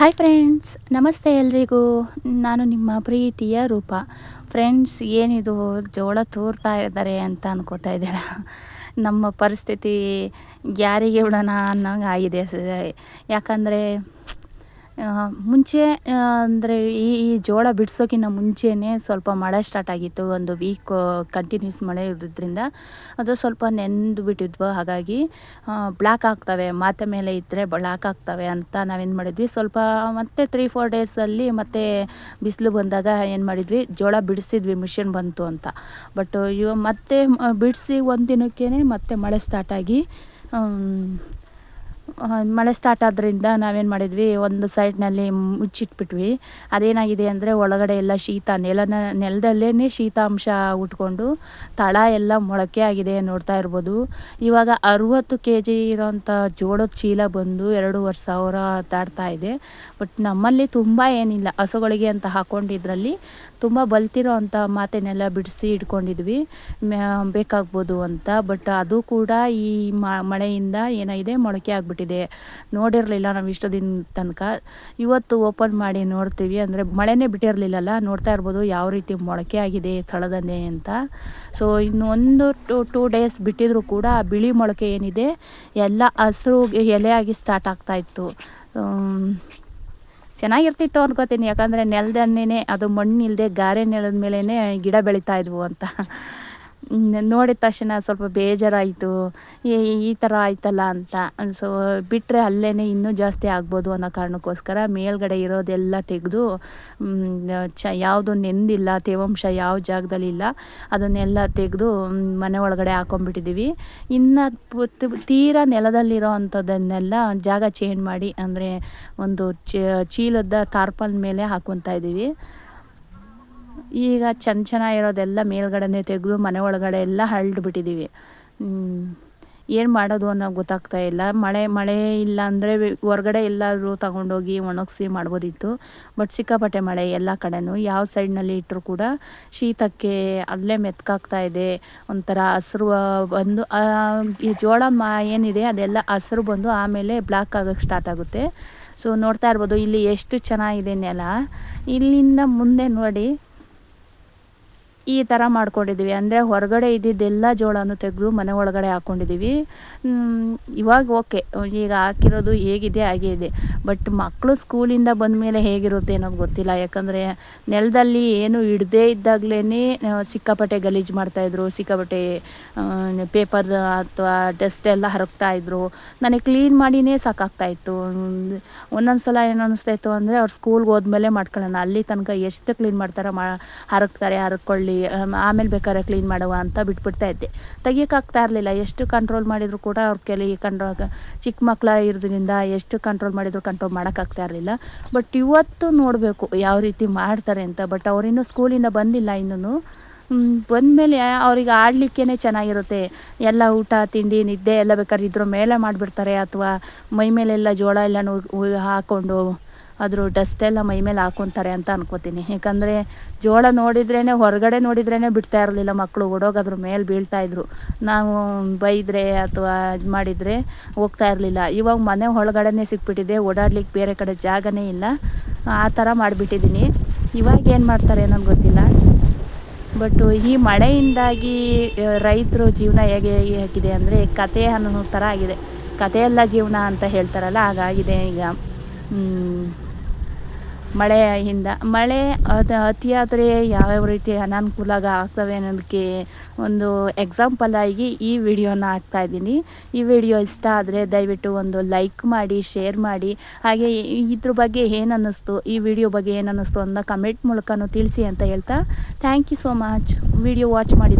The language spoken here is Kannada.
ಹಾಯ್ ಫ್ರೆಂಡ್ಸ್ ನಮಸ್ತೆ ಎಲ್ರಿಗೂ. ನಾನು ನಿಮ್ಮ ಪ್ರೀತಿಯ ರೂಪ. ಫ್ರೆಂಡ್ಸ್ ಏನಿದು ಜೋಳ ತೂರ್ತಾ ಇದ್ದಾರೆ ಅಂತ ಅನ್ಕೋತಾ ಇದ್ದೀರಾ? ನಮ್ಮ ಪರಿಸ್ಥಿತಿ ಯಾರಿಗೆ ಬಿಡೋಣ ಅನ್ನೋಂಗೆ ಆಗಿದೆ ಯಾಕಂದರೆ ಮುಂಚೆ ಅಂದರೆ ಈ ಈ ಜೋಳ ಬಿಡಿಸೋಕ್ಕಿಂತ ಮುಂಚೆಯೇ ಸ್ವಲ್ಪ ಮಳೆ ಸ್ಟಾರ್ಟ್ ಆಗಿತ್ತು. ಒಂದು ವೀಕ್ ಕಂಟಿನ್ಯೂಸ್ ಮಳೆ ಇರೋದ್ರಿಂದ ಅದು ಸ್ವಲ್ಪ ನೆಂದು ಬಿಟ್ಟಿದ್ವು. ಹಾಗಾಗಿ ಬ್ಲ್ಯಾಕ್ ಆಗ್ತವೆ. ಮಾತೆ ಮೇಲೆ ಇದ್ದರೆ ಬ್ಲ್ಯಾಕ್ ಆಗ್ತವೆ ಅಂತ ನಾವೇನು ಮಾಡಿದ್ವಿ. ಸ್ವಲ್ಪ, ಮತ್ತೆ ತ್ರೀ ಫೋರ್ ಡೇಸಲ್ಲಿ ಮತ್ತೆ ಬಿಸಿಲು ಬಂದಾಗ ಏನು ಮಾಡಿದ್ವಿ? ಜೋಳ ಬಿಡಿಸಿದ್ವಿ. ಮಿಷಿನ್ ಬಂತು ಅಂತ. ಬಟ್ ಇವ, ಮತ್ತೆ ಬಿಡಿಸಿ ಒಂದು ದಿನಕ್ಕೇ ಮತ್ತೆ ಮಳೆ ಸ್ಟಾರ್ಟಾಗಿ ಮಳೆ ಸ್ಟಾರ್ಟ್ ಆದ್ದರಿಂದ ನಾವೇನು ಮಾಡಿದ್ವಿ, ಒಂದು ಸೈಡ್ನಲ್ಲಿ ಮುಚ್ಚಿಟ್ಬಿಟ್ವಿ. ಅದೇನಾಗಿದೆ ಅಂದರೆ ಒಳಗಡೆ ಎಲ್ಲ ಶೀತ, ನೆಲನ ನೆಲದಲ್ಲೇ ಶೀತಾಂಶ ಉಟ್ಕೊಂಡು ತಳ ಎಲ್ಲ ಮೊಳಕೆ ಆಗಿದೆ ನೋಡ್ತಾ ಇರ್ಬೋದು. ಇವಾಗ ಅರುವತ್ತು ಕೆ ಜಿ ಇರೋಂಥ ಜೋಳದ ಚೀಲ ಬಂದು ಎರಡೂವರೆ ಸಾವಿರ ತಾಡ್ತಾ ಇದೆ. ಬಟ್ ನಮ್ಮಲ್ಲಿ ತುಂಬ ಏನಿಲ್ಲ. ಹಸುಗಳಿಗೆ ಅಂತ ಹಾಕೊಂಡಿದ್ರಲ್ಲಿ ತುಂಬ ಬಲ್ತಿರೋ ಅಂಥ ಮಾತನ್ನೆಲ್ಲ ಬಿಡಿಸಿ ಇಟ್ಕೊಂಡಿದ್ವಿ. ಬೇಕಾಗ್ಬೋದು ಅಂತ. ಬಟ್ ಅದು ಕೂಡ ಈ ಮಳೆಯಿಂದ ಏನಾಗಿದೆ? ಮೊಳಕೆ ಆಗಿಬಿಟ್ಟಿದೆ. ನೋಡಿರಲಿಲ್ಲ ನಾವು ಇಷ್ಟು ದಿನ ತನಕ. ಇವತ್ತು ಓಪನ್ ಮಾಡಿ ನೋಡ್ತೀವಿ. ಅಂದರೆ ಮಳೆನೇ ಬಿಟ್ಟಿರಲಿಲ್ಲಲ್ಲ. ನೋಡ್ತಾ ಇರ್ಬೋದು ಯಾವ ರೀತಿ ಮೊಳಕೆ ಆಗಿದೆ ತಳದನೆ ಅಂತ. ಸೊ ಇನ್ನೊಂದು ಟು, ಟೂ ಡೇಸ್ ಬಿಟ್ಟಿದ್ರು ಕೂಡ ಆ ಬಿಳಿ ಮೊಳಕೆ ಏನಿದೆ? ಎಲ್ಲ ಹಸಿರು ಎಲೆಯಾಗಿ ಸ್ಟಾರ್ಟ್ ಆಗ್ತಾಯಿತ್ತು ಚೆನ್ನಾಗಿರ್ತಿತ್ತು ಅನ್ಕೋತೀನಿ ಯಾಕಂದರೆ ನೆಲದನ್ನೇ ಅದು ಮಣ್ಣಿಲ್ಲದೆ ಗಾರೆ ನೆಲದ ಮೇಲೇ ಗಿಡ ಬೆಳೀತಾ ಇದ್ವು ಅಂತ. ನೋಡಿದ ತಕ್ಷಣ ಸ್ವಲ್ಪ ಬೇಜಾರಾಯಿತು. ಈ ಥರ ಆಯ್ತಲ್ಲ ಅಂತ. ಸೊ ಬಿಟ್ಟರೆ ಅಲ್ಲೇ ಇನ್ನೂ ಜಾಸ್ತಿ ಆಗ್ಬೋದು ಅನ್ನೋ ಕಾರಣಕ್ಕೋಸ್ಕರ ಮೇಲ್ಗಡೆ ಇರೋದೆಲ್ಲ ತೆಗೆದು ಚ, ಯಾವುದು ನೆಂದಿಲ್ಲ, ತೇವಾಂಶ ಯಾವ ಜಾಗದಲ್ಲಿ ಇಲ್ಲ, ಅದನ್ನೆಲ್ಲ ತೆಗೆದು ಮನೆ ಒಳಗಡೆ ಹಾಕೊಂಡ್ಬಿಟ್ಟಿದ್ದೀವಿ ಇನ್ನು ತೀರಾ ನೆಲದಲ್ಲಿರೋ ಅಂಥದ್ದನ್ನೆಲ್ಲ ಜಾಗ ಚೇಂಜ್ ಮಾಡಿ, ಅಂದರೆ ಒಂದು ಚೀಲದ ತಾರ್ಪಲ್ ಮೇಲೆ ಹಾಕ್ಕೊತಾ ಇದ್ದೀವಿ ಈಗ ಚೆನ್ನ ಚೆನ್ನಾಗಿರೋದೆಲ್ಲ ಮೇಲ್ಗಡೆನೇ ತೆಗೆದು ಮನೆ ಒಳಗಡೆ ಎಲ್ಲ ಹರಡು ಬಿಟ್ಟಿದ್ದೀವಿ ಏನು ಮಾಡೋದು ಅನ್ನೋ ಗೊತ್ತಾಗ್ತಾ ಇಲ್ಲ. ಮಳೆ ಮಳೆ ಇಲ್ಲ ಅಂದರೆ ಹೊರ್ಗಡೆ ಎಲ್ಲಾದರೂ ತಗೊಂಡೋಗಿ ಒಣಗಿಸಿ ಮಾಡ್ಬೋದಿತ್ತು. ಬಟ್ ಸಿಕ್ಕಾಪಟ್ಟೆ ಮಳೆ ಎಲ್ಲ ಕಡೆನೂ. ಯಾವ ಸೈಡ್ನಲ್ಲಿ ಇಟ್ಟರು ಕೂಡ ಶೀತಕ್ಕೆ ಅಲ್ಲೇ ಮೆತ್ಕಾಗ್ತಾ ಇದೆ. ಒಂಥರ ಹಸಿರು ಬಂದು ಈ ಜೋಳ ಮಾ, ಏನಿದೆ ಅದೆಲ್ಲ ಹಸಿರು ಬಂದು ಆಮೇಲೆ ಬ್ಲ್ಯಾಕ್ ಆಗೋಕ್ಕೆ ಸ್ಟಾರ್ಟ್ ಆಗುತ್ತೆ. ಸೊ, ನೋಡ್ತಾ ಇರ್ಬೋದು ಇಲ್ಲಿ ಎಷ್ಟು ಚೆನ್ನಾಗಿದೆ ನೆಲ. ಇಲ್ಲಿಂದ ಮುಂದೆ ನೋಡಿ. ಈ ಥರ ಮಾಡ್ಕೊಂಡಿದ್ದೀವಿ ಅಂದರೆ ಹೊರಗಡೆ ಇದ್ದಿದ್ದೆಲ್ಲ ಜೋಳನೂ ತೆಗೆದು ಮನೆ ಒಳಗಡೆ ಹಾಕ್ಕೊಂಡಿದ್ದೀವಿ ಇವಾಗ ಓಕೆ. ಈಗ ಹಾಕಿರೋದು ಹೇಗಿದೆ, ಹಾಗೇ ಇದೆ. ಬಟ್ ಮಕ್ಕಳು ಸ್ಕೂಲಿಂದ ಬಂದ ಮೇಲೆ ಹೇಗಿರುತ್ತೆ ಅನ್ನೋದು ಗೊತ್ತಿಲ್ಲ. ಯಾಕಂದರೆ ನೆಲದಲ್ಲಿ ಏನು ಇಡದೇ ಇದ್ದಾಗಲೇ ಸಿಕ್ಕಾಪಟ್ಟೆ ಗಲೀಜು ಮಾಡ್ತಾಯಿದ್ರು ಸಿಕ್ಕಾಪಟ್ಟೆ ಪೇಪರ್ ಅಥವಾ ಡಸ್ಟ್ ಎಲ್ಲ ಹರಕ್ತಾಯಿದ್ರು ನನಗೆ ಕ್ಲೀನ್ ಮಾಡಿನೇ ಸಾಕಾಗ್ತಾಯಿತ್ತು ಒಂದೊಂದು ಸಲ ಏನು ಅನ್ನಿಸ್ತಾಯಿತ್ತು ಅಂದರೆ ಅವ್ರು ಸ್ಕೂಲ್ಗೆ ಹೋದ್ಮೇಲೆ ಮಾಡ್ಕೊಳ್ಳೋಣ. ಅಲ್ಲಿ ತನಕ ಎಷ್ಟು ಕ್ಲೀನ್ ಮಾಡ್ತಾರೆ ಮಾ, ಹರಕ್ತಾರೆ, ಹರಕೊಳ್ಳಿ. ಆಮೇಲೆ ಬೇಕಾದ್ರೆ ಕ್ಲೀನ್ ಮಾಡುವ ಅಂತ ಬಿಟ್ಬಿಡ್ತಾ ಇದ್ದೆ. ತೆಗಿಯೋಕ್ಕಾಗ್ತಾ ಇರಲಿಲ್ಲ. ಎಷ್ಟು ಕಂಟ್ರೋಲ್ ಮಾಡಿದರೂ ಕೂಡ ಅವ್ರ ಕೆಲಿ ಕಂಟ್ರೋಲ್ ಚಿಕ್ಕ ಮಕ್ಕಳ ಇರೋದ್ರಿಂದ ಎಷ್ಟು ಕಂಟ್ರೋಲ್ ಮಾಡಿದ್ರು ಕಂಟ್ರೋಲ್ ಮಾಡೋಕ್ಕಾಗ್ತಾ ಇರಲಿಲ್ಲ. ಬಟ್ ಇವತ್ತು ನೋಡಬೇಕು ಯಾವ ರೀತಿ ಮಾಡ್ತಾರೆ ಅಂತ. ಬಟ್ ಅವರಿನ್ನೂ ಸ್ಕೂಲಿಂದ ಬಂದಿಲ್ಲ ಇನ್ನೂ ಬಂದಮೇಲೆ ಅವ್ರಿಗೆ ಆಡಲಿಕ್ಕೇ ಚೆನ್ನಾಗಿರುತ್ತೆ. ಎಲ್ಲ ಊಟ, ತಿಂಡಿ, ನಿದ್ದೆ ಎಲ್ಲ ಬೇಕಾದ್ರೆ ಇದ್ರ ಮೇಲೆ ಮಾಡಿಬಿಡ್ತಾರೆ. ಅಥವಾ ಮೈ ಮೇಲೆಲ್ಲ ಜೋಳ ಎಲ್ಲ ಹಾಕ್ಕೊಂಡು ಅದ್ರ ಡಸ್ಟ್ ಎಲ್ಲ ಮೈ ಮೇಲೆ ಹಾಕೊತಾರೆ ಅಂತ ಅನ್ಕೋತೀನಿ. ಯಾಕಂದರೆ ಜೋಳ ನೋಡಿದ್ರೇ ಹೊರಗಡೆ ನೋಡಿದ್ರೇ ಬಿಡ್ತಾ ಇರಲಿಲ್ಲ ಮಕ್ಕಳು ಓಡೋಗಿ ಅದ್ರ ಮೇಲೆ ಬೀಳ್ತಾಯಿದ್ರು ನಾವು ಬೈದರೆ ಅಥವಾ ಇದು ಮಾಡಿದರೆ ಹೋಗ್ತಾ ಇರಲಿಲ್ಲ. ಇವಾಗ ಮನೆ ಒಳಗಡೆನೇ ಸಿಕ್ಬಿಟ್ಟಿದೆ. ಓಡಾಡ್ಲಿಕ್ಕೆ ಬೇರೆ ಕಡೆ ಜಾಗನೇ ಇಲ್ಲ. ಆ ಥರ ಮಾಡಿಬಿಟ್ಟಿದ್ದೀನಿ ಇವಾಗ ಏನು ಮಾಡ್ತಾರೆ ನನಗೆ ಗೊತ್ತಿಲ್ಲ. ಬಟ್ ಈ ಮಳೆಯಿಂದಾಗಿ ರೈತರು ಜೀವನ ಹೇಗೆ ಹೇಗಿದೆ ಅಂದರೆ ಕತೆ ಅನ್ನೋ ಥರ ಆಗಿದೆ. ಕಥೆಯೆಲ್ಲ ಜೀವನ ಅಂತ ಹೇಳ್ತಾರಲ್ಲ, ಹಾಗಾಗಿದೆ ಈಗ. ಮಳೆಯಿಂದ. ಮಳೆ ಅದು ಅತಿಯಾದರೆ ಯಾವ್ಯಾವ ರೀತಿ ಅನಾನುಕೂಲ ಆಗ್ತವೆ ಅನ್ನೋದಕ್ಕೆ ಒಂದು ಎಕ್ಸಾಂಪಲ್ ಆಗಿ ಈ ವಿಡಿಯೋನ ಇದ್ದೀನಿ. ಈ ವಿಡಿಯೋ ಇಷ್ಟ ಆದರೆ ದಯವಿಟ್ಟು ಒಂದು ಲೈಕ್ ಮಾಡಿ ಶೇರ್ ಮಾಡಿ. ಹಾಗೆ ಇದ್ರ ಬಗ್ಗೆ ಏನು ಅನ್ನಿಸ್ತು ಈ ವಿಡಿಯೋ ಬಗ್ಗೆ ಏನು ಅನ್ನಿಸ್ತು ಅಂತ ಕಮೆಂಟ್ ಮೂಲಕನೂ ತಿಳಿಸಿ ಅಂತ ಹೇಳ್ತಾ. Thank you so much video watch ಮಾಡಿದ